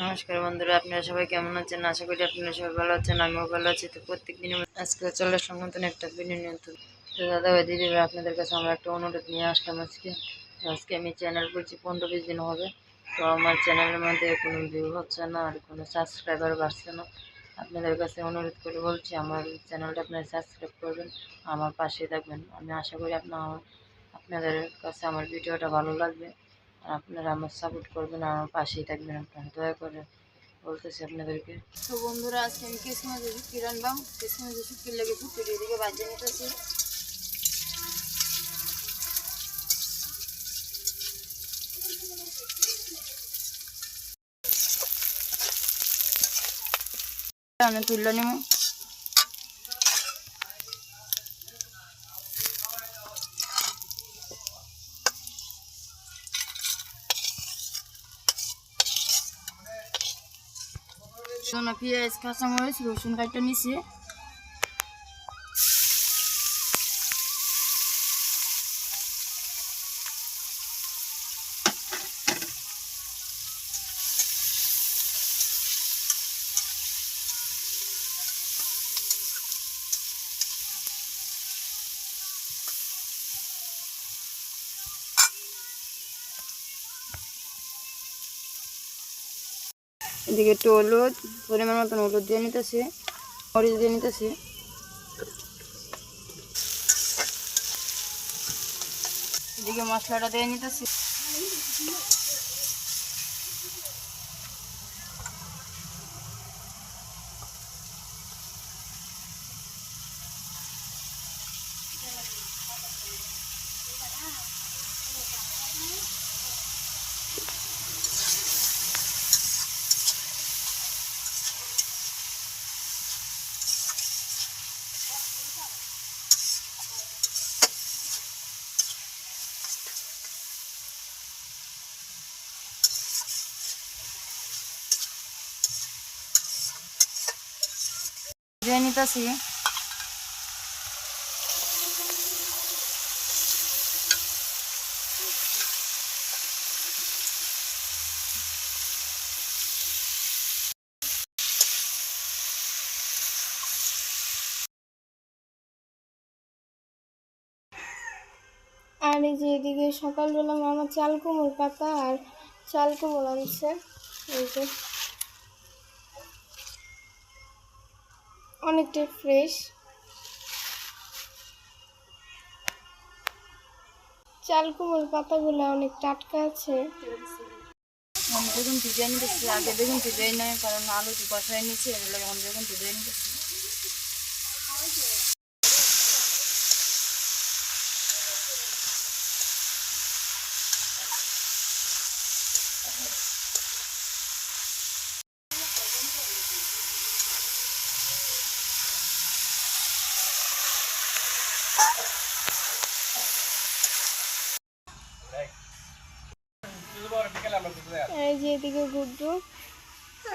নমস্কার বন্ধুরা, আপনারা সবাই কেমন আছেন? আশা করি আপনারা সবাই ভালো আছেন, আমিও ভালো আছি। তো প্রত্যেক দিন আজকে চলে নতুন একটা ভিডিও নিয়ে। তো দাদা ভাই, দিদি ভাই, আপনাদের কাছে আমরা একটা অনুরোধ নিয়ে আসলাম আজকে। আজকে আমি চ্যানেল করছি পনেরো বিশ দিন হবে। তো আমার চ্যানেলের মধ্যে কোনো ভিউ হচ্ছে না আর কোনো সাবস্ক্রাইবার বাড়ছে না। আপনাদের কাছে অনুরোধ করে বলছি, আমার চ্যানেলটা আপনারা সাবস্ক্রাইব করবেন, আমার পাশে থাকবেন। আমি আশা করি আপনার আপনাদের কাছে আমার ভিডিওটা ভালো লাগবে। আপনারা আমার সাপোর্ট করবেন, আমার পাশেই থাকবেন আপনারা, দয়া করে বলতেছি আপনাদেরকে। তো বন্ধুরা, আজকে আমি কিসমাজে শুক্তি রানলাম কিসমাজে শুক্তির লেগে শুক্তি এদিকে বাজিয়ে নিতেছি। তুললে নিব। পেঁয়াজ কাঁচামরিচ রসুন কাটটা নিছি। এদিকে একটু হলুদ, পরিমাণ মতন হলুদ দিয়ে নিতেছি, মরিচ দিয়ে নিতেছি। এদিকে মশলাটা দিয়ে নিতেছি। দিয়ে নিতেছি। আর এই যে এদিকে সকালবেলা মামা চাল কুমড় পাতা আর চাল কুমড় আনছে। এই যে। অনেকটাই ফ্রেশ চাল কুমড়োর পাতাগুলো অনেক টাটকা আছে। আমি বেগুন ডিজাইন নিতেছি আগে দেখুন ডিজাইন নয় কারণ আলু তো কষাই নিচ্ছি এগুলো আমি বেগুন ডিজাইন নিতেছি আর এই যে এদিকে গুড্ডু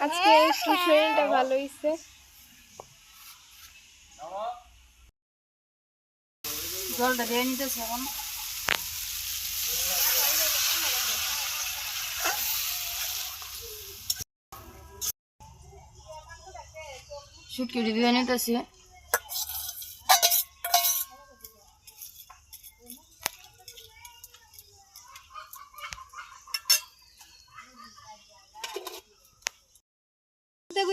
আজকে একটু শরীরটা ভালো হয়েছে জলটা দিয়ে নিতেছি এখন। শুটকি দিয়ে নিতেছি।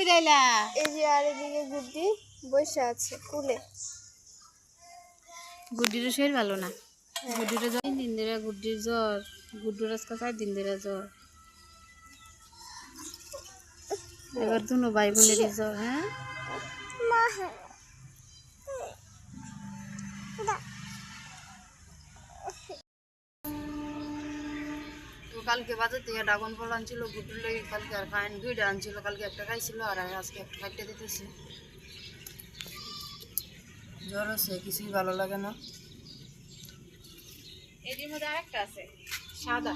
এই যে আর এদিকে গুড্ডি বসে আছে কুলে। গুড্ডির শরীর ভালো না। গুড্ডির জ্বর। দিন ধরে গুড্ডির জ্বর গুড্ডুর আজকে চার দিন ধরে জ্বর। এবার দুনো ভাই বোনেরই জ্বর হ্যাঁ? তো কালকে বাজার থেকে ড্রাগন ফল আনছিল গুড্ডুর লেগে কালকে আর ফাইন দুইটা আনছিল কালকে একটা খাইছিল আর আজকে একটা খাইতে দিতেছি। জ্বর হচ্ছে কিছুই ভালো লাগে না। এটির মধ্যে আরেকটা আছে সাদা।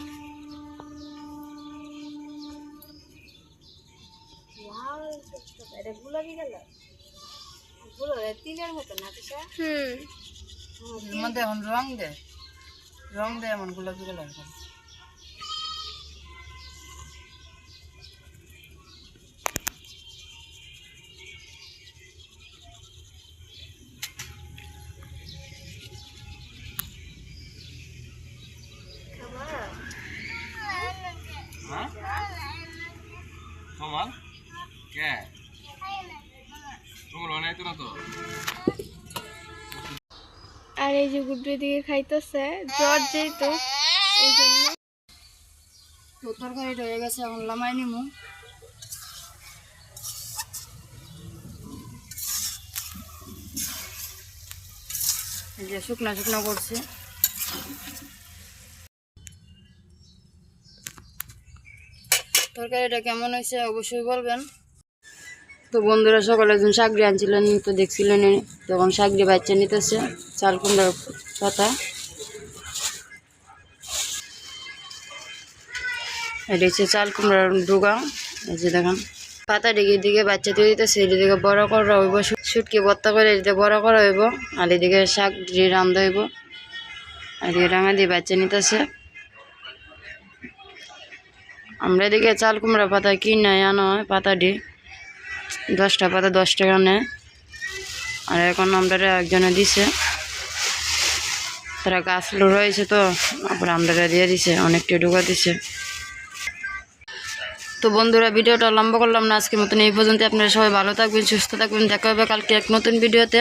এটা গুলাবি কালার। গুলো তিলের মতো না কিসা হুম। মধ্যে এখন রং দেয়। রং দেয় এমন গোলাপি কালার আর এই যে গুড্ডু দিকে খাইতেছে, জ্বর যেহেতু, এই জন্য। তো তরকারিটা হয়ে গেছে, এখন লামাই নিমু। যে শুকনা শুকনা করছে। তরকারিটা কেমন হয়েছে অবশ্যই বলবেন। তো বন্ধুরা সকালে একজন শাকরি আনছিলেন তো দেখছিলেন তখন শাকরি বাচ্চা নিতেছে, চাল কুমড়ার পাতা। এটা হচ্ছে চাল কুমড়ার ডুগা, এই যে দেখেন। পাতা দিকে দিকে বাচ্চা দিয়ে দিতেছে, এদিকে বড় করা হইব সুটকি ভর্তা করে এদিকে বড় করা হইব, আর এদিকে শাক দিয়ে রান্ধা হইব। আর এদিকে রাঙা দিয়ে বাচ্চা নিতেছে। আমরা এদিকে চাল কুমড়া পাতা কিনে আনা হয়, পাতা দিয়ে। দশটা পাতা দশ টাকা নেয় আর এখন আমরা একজনে দিছে। তারা গাছ রয়েছে তো, তারপরে আমরা দিয়ে দিছে অনেকটা ঢুকা দিছে। তো বন্ধুরা, ভিডিওটা লম্বা করলাম না, আজকের মতন এই পর্যন্ত আপনারা সবাই ভালো থাকবেন, সুস্থ থাকবেন। দেখা হবে কালকে এক নতুন ভিডিওতে।